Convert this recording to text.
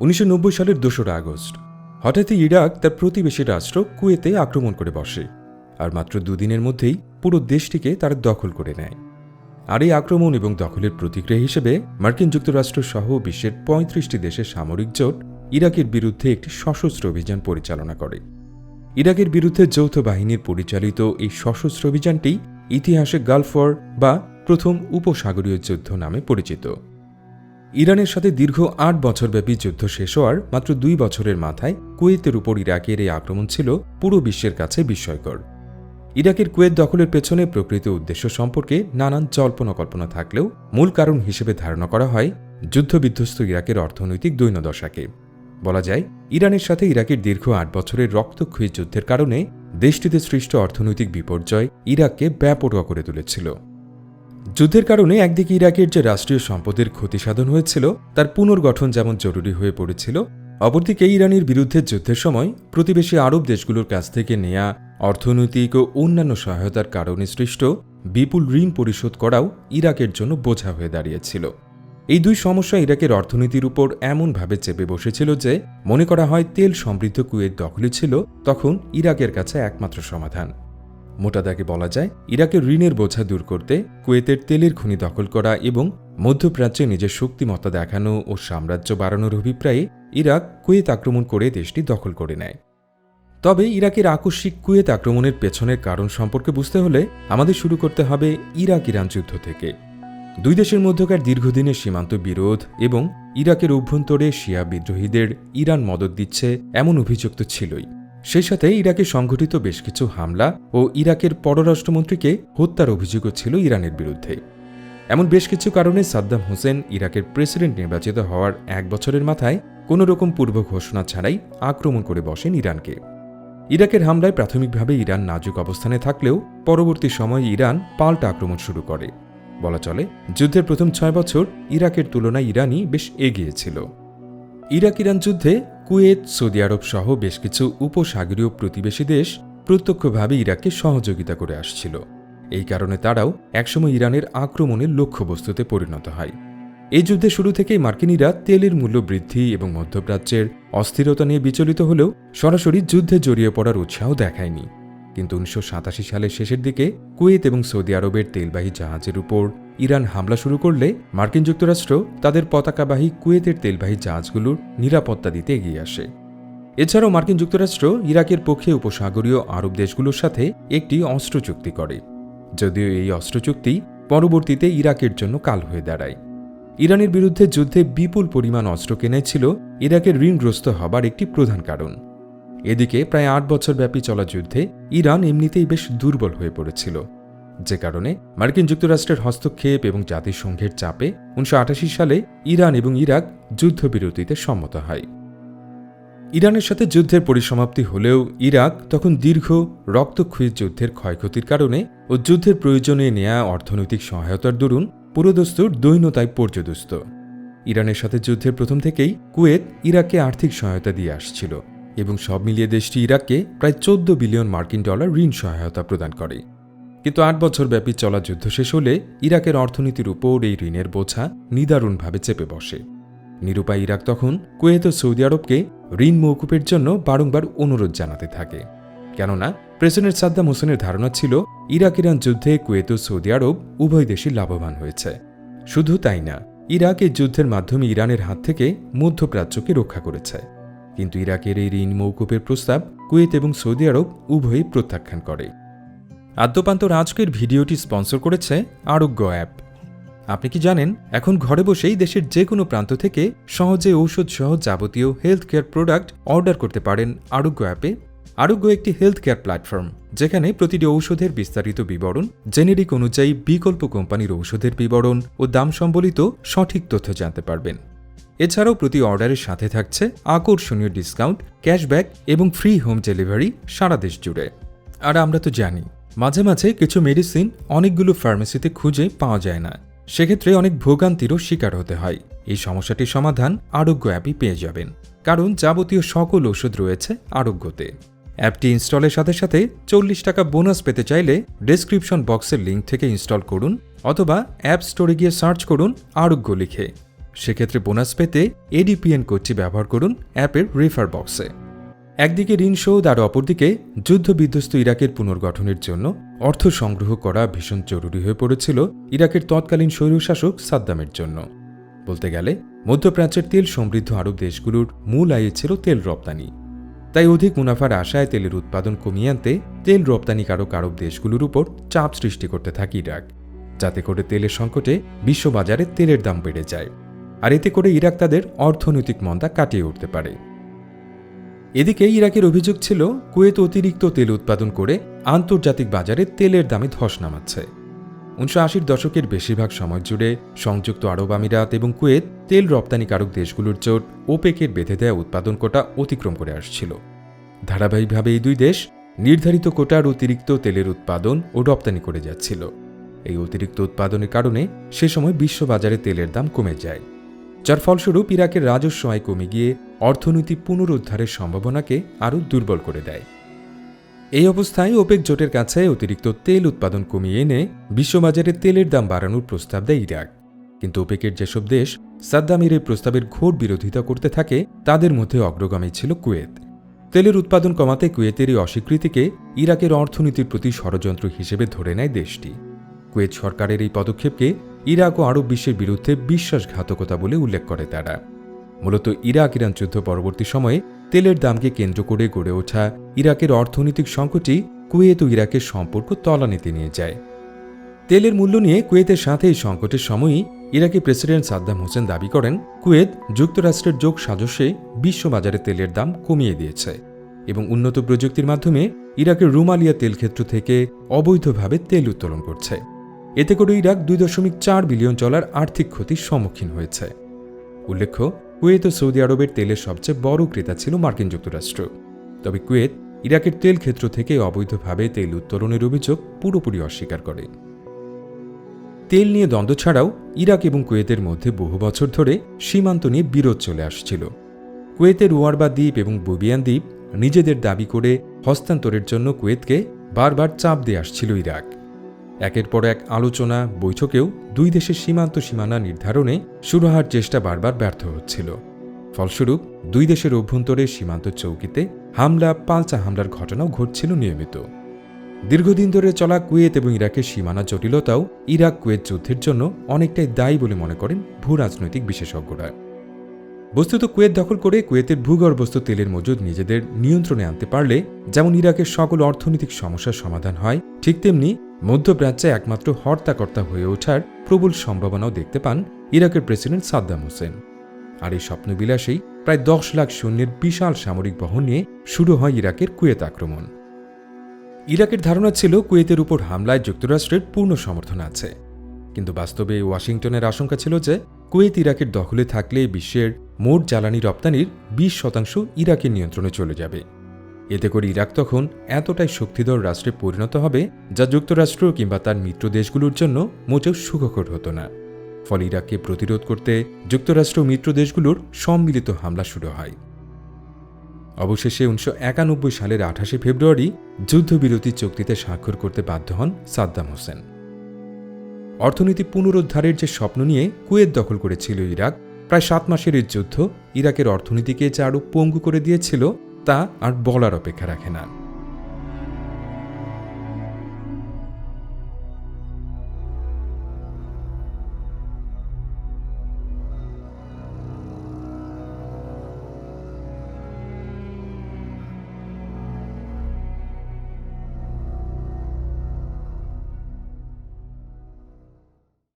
উনিশশো নব্বই সালের দোসরা আগস্ট। হঠাৎই ইরাক তার প্রতিবেশী রাষ্ট্র কুয়েতে আক্রমণ করে বসে আর মাত্র দুদিনের মধ্যেই পুরো দেশটিকে তারা দখল করে নেয়। আর এই আক্রমণ এবং দখলের প্রতিক্রিয়া হিসেবে মার্কিন যুক্তরাষ্ট্র সহ বিশ্বের পঁয়ত্রিশটি দেশের সামরিক জোট ইরাকের বিরুদ্ধে একটি সশস্ত্র অভিযান পরিচালনা করে। ইরাকের বিরুদ্ধে যৌথ বাহিনীর পরিচালিত এই সশস্ত্র অভিযানটি ইতিহাসে গালফ ওয়ার বা প্রথম উপসাগরীয় যুদ্ধ নামে পরিচিত। ইরানের সাথে দীর্ঘ আট বছরব্যাপী যুদ্ধ শেষ হওয়ার মাত্র দুই বছরের মাথায় কুয়েতের উপর ইরাকের এই আক্রমণ ছিল পুরো বিশ্বের কাছে বিস্ময়কর। ইরাকের কুয়েত দখলের পেছনে প্রকৃত উদ্দেশ্য সম্পর্কে নানান জল্পনা কল্পনা থাকলেও মূল কারণ হিসেবে ধারণা করা হয় যুদ্ধবিধ্বস্ত ইরাকের অর্থনৈতিক দৈন্যদশাকে। বলা যায়, ইরানের সাথে ইরাকের দীর্ঘ আট বছরের রক্তক্ষয়ী যুদ্ধের কারণে দেশটিতে সৃষ্ট অর্থনৈতিক বিপর্যয় ইরাককে ব্যাপরোয়া করে তুলেছিল। যুদ্ধের কারণে একদিকে ইরাকের যে রাষ্ট্রীয় সম্পদের ক্ষতি সাধন হয়েছিল, তার পুনর্গঠন যেমন জরুরি হয়ে পড়েছিল, অপরদিকে ইরানের বিরুদ্ধে যুদ্ধের সময় প্রতিবেশী আরব দেশগুলোর কাছ থেকে নেয়া অর্থনৈতিক ও অন্যান্য সহায়তার কারণে সৃষ্ট বিপুল ঋণ পরিশোধ করাও ইরাকের জন্য বোঝা হয়ে দাঁড়িয়েছিল। এই দুই সমস্যা ইরাকের অর্থনীতির উপর এমনভাবে চেপে বসেছিল যে, মনে করা হয় তেল সমৃদ্ধ কুয়েত দখলে ছিল, তখন ইরাকের কাছে একমাত্র সমাধান। মোটা দাগে বলা যায়, ইরাকের ঋণের বোঝা দূর করতে কুয়েতের তেলের খনি দখল করা এবং মধ্যপ্রাচ্যে নিজের শক্তিমত্তা দেখানো ও সাম্রাজ্য বাড়ানোর অভিপ্রায়ে ইরাক কুয়েত আক্রমণ করে দেশটি দখল করে নেয়। তবে ইরাকের আকস্মিক কুয়েত আক্রমণের পেছনের কারণ সম্পর্কে বুঝতে হলে আমাদের শুরু করতে হবে ইরাক ইরান যুদ্ধ থেকে। দুই দেশের মধ্যকার দীর্ঘদিনের সীমান্ত বিরোধ এবং ইরাকের অভ্যন্তরে শিয়া বিদ্রোহীদের ইরান মদত দিচ্ছে এমন অভিযোগ তো ছিলই। সেই সাথে ইরাকে সংঘটিত বেশ কিছু হামলা ও ইরাকের পররাষ্ট্রমন্ত্রীকে হত্যার অভিযোগও ছিল ইরানের বিরুদ্ধে। এমন বেশ কিছু কারণে সাদ্দাম হোসেন ইরাকের প্রেসিডেন্ট নির্বাচিত হওয়ার এক বছরের মাথায় কোনো রকম পূর্ব ঘোষণা ছাড়াই আক্রমণ করে বসেন ইরানকে। ইরাকের হামলায় প্রাথমিকভাবে ইরান নাজুক অবস্থানে থাকলেও পরবর্তী সময়ে ইরান পাল্টা আক্রমণ শুরু করে। বলা চলে, যুদ্ধের প্রথম ছয় বছর ইরাকের তুলনায় ইরানই বেশ এগিয়ে ছিল। ইরাক ইরান যুদ্ধে কুয়েত, সৌদি আরব সহ বেশ কিছু উপসাগরীয় প্রতিবেশী দেশ প্রত্যক্ষভাবে ইরাককে সহযোগিতা করে আসছিল। এই কারণে তারাও একসময় ইরানের আক্রমণের লক্ষ্যবস্তুতে পরিণত হয়। এই যুদ্ধে শুরু থেকেই মার্কিনীরা তেলের মূল্য বৃদ্ধি এবং মধ্যপ্রাচ্যের অস্থিরতা নিয়ে বিচলিত হলেও সরাসরি যুদ্ধে জড়িয়ে পড়ার উৎসাহ দেখায়নি। কিন্তু উনিশশো সাতাশি সালের শেষের দিকে কুয়েত এবং সৌদি আরবের তেলবাহী জাহাজের উপর ইরান হামলা শুরু করলে মার্কিন যুক্তরাষ্ট্র তাদের পতাকাবাহী কুয়েতের তেলবাহী জাহাজগুলোর নিরাপত্তা দিতে এগিয়ে আসে। এছাড়াও মার্কিন যুক্তরাষ্ট্র ইরাকের পক্ষে উপসাগরীয় আরব দেশগুলোর সাথে একটি অস্ত্র চুক্তি করে। যদিও এই অস্ত্র চুক্তি পরবর্তীতে ইরাকের জন্য কাল হয়ে দাঁড়ায়। ইরানের বিরুদ্ধে যুদ্ধে বিপুল পরিমাণ অস্ত্র কেনাই ছিল ইরাকের ঋণগ্রস্ত হবার একটি প্রধান কারণ। এদিকে প্রায় আট বছর ব্যাপী চলা যুদ্ধে ইরান এমনিতেই বেশ দুর্বল হয়ে পড়েছিল। যে কারণে মার্কিন যুক্তরাষ্ট্রের হস্তক্ষেপ এবং জাতিসংঘের চাপে উনিশশো আটাশি সালে ইরান এবং ইরাক যুদ্ধবিরতিতে সম্মত হয়। ইরানের সাথে যুদ্ধের পরিসমাপ্তি হলেও ইরাক তখন দীর্ঘ রক্তক্ষয়ী যুদ্ধের ক্ষয়ক্ষতির কারণে ও যুদ্ধের প্রয়োজনে নেয়া অর্থনৈতিক সহায়তার দরুন পুরোদস্তুর দৈন্যতায় পর্যদস্ত। ইরানের সাথে যুদ্ধের প্রথম থেকেই কুয়েত ইরাককে আর্থিক সহায়তা দিয়ে আসছিল এবং সব মিলিয়ে দেশটি ইরাককে প্রায় চোদ্দ বিলিয়ন মার্কিন ডলার ঋণ সহায়তা প্রদান করে। কিন্তু আট বছর ব্যাপী চলা যুদ্ধ শেষ হলে ইরাকের অর্থনীতির উপর এই ঋণের বোঝা নিদারুণভাবে চেপে বসে। নিরুপায় ইরাক তখন কুয়েত ও সৌদি আরবকে ঋণ মৌকুপের জন্য বারংবার অনুরোধ জানাতে থাকে। কেননা, প্রেসিডেন্ট সাদ্দাম হোসেনের ধারণা ছিল ইরাক ইরান যুদ্ধে কুয়েত ও সৌদি আরব উভয় দেশই লাভবান হয়েছে। শুধু তাই না, ইরাক এই যুদ্ধের মাধ্যমে ইরানের হাত থেকে মধ্যপ্রাচ্যকে রক্ষা করেছে। কিন্তু ইরাকের এই ঋণ মৌকুপের প্রস্তাব কুয়েত এবং সৌদি আরব উভয়ই প্রত্যাখ্যান করে। আদ্যপান্তর আজকের ভিডিওটি স্পন্সর করেছে আরোগ্য অ্যাপ। আপনি কি জানেন, এখন ঘরে বসেই দেশের যে কোনো প্রান্ত থেকে সহজে ঔষধ সহ যাবতীয় হেলথ কেয়ার প্রোডাক্ট অর্ডার করতে পারেন আরোগ্য অ্যাপে। আরোগ্য একটি হেলথ কেয়ার প্ল্যাটফর্ম যেখানে প্রতিটি ঔষধের বিস্তারিত বিবরণ জেনেরিক অনুযায়ী বিকল্প কোম্পানির ঔষধের বিবরণ ও দাম সম্বলিত সঠিক তথ্য জানতে পারবেন। এছাড়াও প্রতি অর্ডারের সাথে থাকছে আকর্ষণীয় ডিসকাউন্ট ক্যাশব্যাক এবং ফ্রি হোম ডেলিভারি সারা দেশ জুড়ে। আর আমরা তো জানি মাঝে মাঝে কিছু মেডিসিন অনেকগুলো ফার্মেসিতে খুঁজে পাওয়া যায় না। সেক্ষেত্রে অনেক ভোগান্তিরও শিকার হতে হয়। এই সমস্যাটির সমাধান আরোগ্য অ্যাপই পেয়ে যাবেন। কারণ যাবতীয় সকল ওষুধ রয়েছে আরোগ্যতে। অ্যাপটি ইনস্টলের সাথে সাথে চল্লিশ টাকা বোনাস পেতে চাইলে ডেসক্রিপশন বক্সের লিঙ্ক থেকে ইনস্টল করুন অথবা অ্যাপ স্টোরে গিয়ে সার্চ করুন আরোগ্য লিখে। সেক্ষেত্রে বোনাস পেতে এডিপিএন কোডটি ব্যবহার করুন অ্যাপের রেফার বক্সে একদিকে ঋণ শোধ আর অপরদিকে যুদ্ধ বিধ্বস্ত ইরাকের পুনর্গঠনের জন্য অর্থ সংগ্রহ করা ভীষণ জরুরি হয়ে পড়েছিল ইরাকের তৎকালীন স্বৈরশাসক সাদ্দামের জন্য। বলতে গেলে, মধ্যপ্রাচ্যের তেল সমৃদ্ধ আরব দেশগুলোর মূল আয়ে ছিল তেল রপ্তানি। তাই অধিক মুনাফার আশায় তেলের উৎপাদন কমিয়ে আনতে তেল রপ্তানিকারক আরব দেশগুলোর উপর চাপ সৃষ্টি করতে থাকে ইরাক, যাতে করে তেলের সংকটে বিশ্ববাজারে তেলের দাম বেড়ে যায়। আর এতে করে ইরাক তাদের অর্থনৈতিক মন্দা কাটিয়ে উঠতে পারে। এদিকে ইরাকের অভিযোগ ছিল, কুয়েত অতিরিক্ত তেল উৎপাদন করে আন্তর্জাতিক বাজারে তেলের দামে ধস নামাচ্ছে। উনিশশো আশির দশকের বেশিরভাগ সময় জুড়ে সংযুক্ত আরব আমিরাত এবং কুয়েত তেল রপ্তানিকারক দেশগুলোর জোট ওপেকের বেঁধে দেয়া উৎপাদন কোটা অতিক্রম করে আসছিল। ধারাবাহিকভাবে এই দুই দেশ নির্ধারিত কোটার অতিরিক্ত তেলের উৎপাদন ও রপ্তানি করে যাচ্ছিল। এই অতিরিক্ত উৎপাদনের কারণে সে সময় বিশ্ববাজারে তেলের দাম কমে যায়। যার ফলস্বরূপ ইরাকের রাজস্ব আয় কমে গিয়ে অর্থনীতি পুনরুদ্ধারের সম্ভাবনাকে আরও দুর্বল করে দেয়। এই অবস্থায় ওপেক জোটের কাছে অতিরিক্ত তেল উৎপাদন কমিয়ে এনে বিশ্ববাজারে তেলের দাম বাড়ানোর প্রস্তাব দেয় ইরাক। কিন্তু ওপেকের যেসব দেশ সাদ্দামের এই প্রস্তাবের ঘোর বিরোধিতা করতে থাকে, তাদের মধ্যে অগ্রগামী ছিল কুয়েত। তেলের উৎপাদন কমাতে কুয়েতের এই অস্বীকৃতিকে ইরাকের অর্থনীতির প্রতি ষড়যন্ত্র হিসেবে ধরে নেয় দেশটি। কুয়েত সরকারের এই পদক্ষেপকে ইরাক ও আরব বিশ্বের বিরুদ্ধে বিশ্বাসঘাতকতা বলে উল্লেখ করে তারা। মূলত ইরাক ইরান যুদ্ধ পরবর্তী সময়ে তেলের দামকে কেন্দ্র করে গড়ে ওঠা ইরাকের অর্থনৈতিক সংকটই কুয়েত ও ইরাকের সম্পর্ক তলানিতে নিয়ে যায়। তেলের মূল্য নিয়ে কুয়েতের সাথে এই সংকটের সময়ই ইরাকি প্রেসিডেন্ট সাদ্দাম হোসেন দাবি করেন, কুয়েত যুক্তরাষ্ট্রের যোগ সাজস্যে বিশ্ববাজারে তেলের দাম কমিয়ে দিয়েছে এবং উন্নত প্রযুক্তির মাধ্যমে ইরাকের রুমালিয়া তেলক্ষেত্র থেকে অবৈধভাবে তেল উত্তোলন করছে। এতে করে ইরাক দুই দশমিক চার বিলিয়ন ডলার আর্থিক ক্ষতির সম্মুখীন হয়েছে। উল্লেখ্য, কুয়েত ও সৌদি আরবের তেলের সবচেয়ে বড় ক্রেতা ছিল মার্কিন যুক্তরাষ্ট্র। তবে কুয়েত, ইরাকের তেল ক্ষেত্র থেকে অবৈধভাবে তেল উত্তোলনের অভিযোগ পুরোপুরি অস্বীকার করে। তেল নিয়ে দ্বন্দ্ব ছাড়াও ইরাক এবং কুয়েতের মধ্যে বহু বছর ধরে সীমান্ত নিয়ে বিরোধ চলে আসছিল। কুয়েতের ওয়ারবা দ্বীপ এবং বুবিয়ান দ্বীপ নিজেদের দাবি করে হস্তান্তরের জন্য কুয়েতকে বারবার চাপ দিয়ে আসছিল ইরাক। একের পর এক আলোচনা, বৈঠকেও দুই দেশের সীমান্ত সীমানা নির্ধারণে শুরু হওয়ার চেষ্টা বারবার ব্যর্থ হচ্ছিল। ফলস্বরূপ, দুই দেশের অভ্যন্তরে সীমান্ত চৌকিতে হামলা, পাল্টা হামলার ঘটনাও ঘটছিল নিয়মিত। দীর্ঘদিন ধরে চলা কুয়েত এবং ইরাকের সীমানা জটিলতাও ইরাক কুয়েত যুদ্ধের জন্য অনেকটাই দায়ী বলে মনে করেন ভূ রাজনৈতিক বিশেষজ্ঞরা। বস্তুত কুয়েত দখল করে কুয়েতের ভূগর্ভস্থ তেলের মজুদ নিজেদের নিয়ন্ত্রণে আনতে পারলে, যেমন ইরাকের সকল অর্থনৈতিক সমস্যার সমাধান হয়, ঠিক তেমনি মধ্যপ্রাচ্যে একমাত্র হর্তাকর্তা হয়ে ওঠার প্রবল সম্ভাবনাও দেখতে পান ইরাকের প্রেসিডেন্ট সাদ্দাম হোসেন। আর এই স্বপ্নবিলাসেই প্রায় দশ লাখ সৈন্যের বিশাল সামরিক বহন নিয়ে শুরু হয় ইরাকের কুয়েত আক্রমণ। ইরাকের ধারণা ছিল কুয়েতের উপর হামলায় যুক্তরাষ্ট্রের পূর্ণ সমর্থন আছে। কিন্তু বাস্তবে ওয়াশিংটনের আশঙ্কা ছিল যে কুয়েত ইরাকের দখলে থাকলে বিশ্বের মোট জ্বালানি রপ্তানির বিশ শতাংশ ইরাকের নিয়ন্ত্রণে চলে যাবে। এতে করে ইরাক তখন এতটাই শক্তিধর রাষ্ট্রে পরিণত হবে যা যুক্তরাষ্ট্র কিংবা তার মিত্র দেশগুলোর জন্য মোটেও সুখকর হতো না। ফলে ইরাককে প্রতিরোধ করতে যুক্তরাষ্ট্র মিত্র দেশগুলোর সম্মিলিত হামলা শুরু হয়। অবশেষে উনিশশো একানব্বই সালের আঠাশে ফেব্রুয়ারি যুদ্ধবিরতি চুক্তিতে স্বাক্ষর করতে বাধ্য হন সাদ্দাম হোসেন। অর্থনীতি পুনরুদ্ধারের যে স্বপ্ন নিয়ে কুয়েত দখল করেছিল ইরাক, প্রায় সাত মাসের এই যুদ্ধ ইরাকের অর্থনীতিকে যে আরও পঙ্গু করে দিয়েছিল তা আর বলার অপেক্ষা রাখে না।